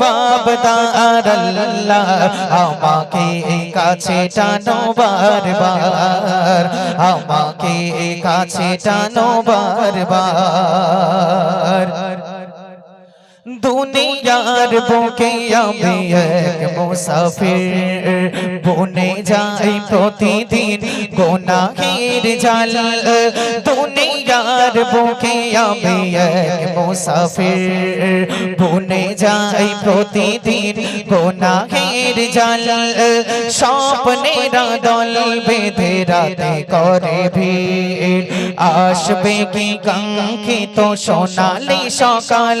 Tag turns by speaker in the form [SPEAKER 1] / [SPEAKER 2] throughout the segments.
[SPEAKER 1] বাবদার আল্লাহ আমাকে কাছে টানো বারবার আমাকে কাছে টানো বারবার দুনিয়ার বুকে আমি এক মুসাফির বনে যাই প্রতিদিন গোনাহের জাল দুনিয়ার বুকে আমি এক মুসাফির বনে যাই প্রতিদিন গোনাহের জাল স্বপ্নেরা দল বেঁধে রাতে করে ভিড় আসবে কি কাঙ্ক্ষিত সোনালি সকাল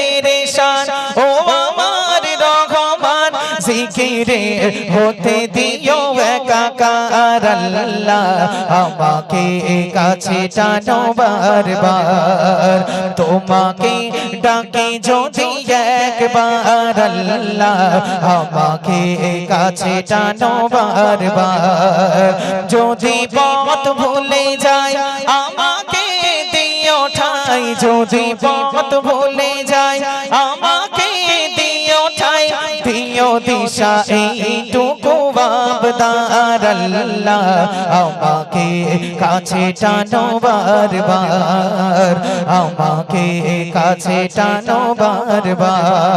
[SPEAKER 1] জিকিরে হতে দিও একাকার আল্লাহ। আমাকে কাছে টানো বারবার। তোমাকে ডাকে যদি একবার আল্লাহ। আমাকে কাছে টানো বারবার। যদি পথ ভুলে যায়, আমাকে দিও ঠাই। যদি পথ ভুলে যায় দিও দিশা এইটুকু বাবদার আল্লাহ আমাকে কাছে টানো বারবার আমাকে কাছে টানো বারবার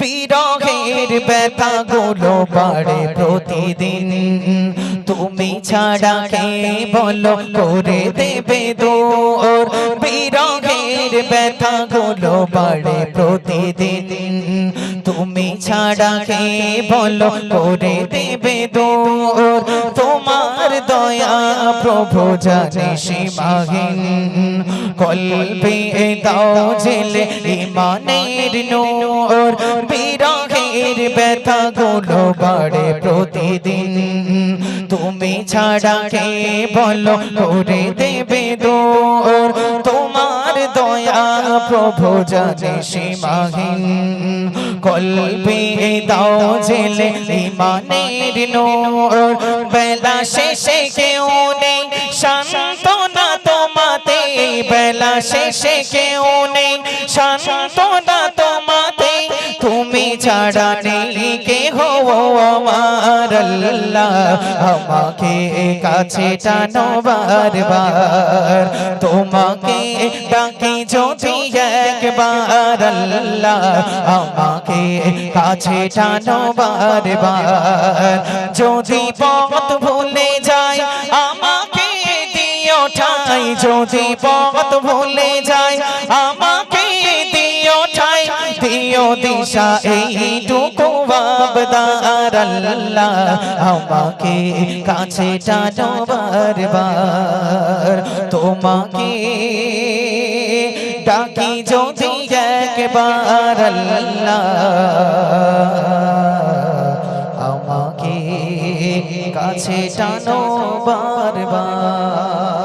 [SPEAKER 1] বিরহের ব্যথা গুলো বাড়ে প্রতিদিন, তুমি ছাড়া কে বলো করে দেবে দূর? বিরহের ব্যথা গুলো বাড়ে প্রতিদিন। তুমি ছাড়া কে বলো করে দেবে দো তোমার দয়া প্রভু জানে সীমাহীন। কল্পে দাও জেলে ইমানের নূর। বিরহের ব্যথা গুলো বাড়ে প্রতিদিন। তুমি ছাড়া কে বলো, করে দেবে দূর। তোমার দয়া প্রভু জানে সীমাহীন। কলবে দাও জেলে ইমানের নূর। বেলা শেষে কেউ নেই শান্তনা তোমাতে। বেলা শেষে কেউ ছাড়া নেই কে হো আমার আল্লাহ আমাকে কাছে টানো বারবার তোমাকে ডাকি যদি একবার আল্লাহ আমাকে কাছে টানো বারবার যদি পথ ভুলে যায় আমাকে দিও ঠাই যদি পথ ভুলে যায় আমাকে দিও ঠাই দিও দিশা, এইটুকু বাবদার আল্লাহ। আমাকে কাছে টানো বারবার। তোমাকে ডাকি যদি একবার আল্লাহ। আমাকে কাছে টানো বারবার।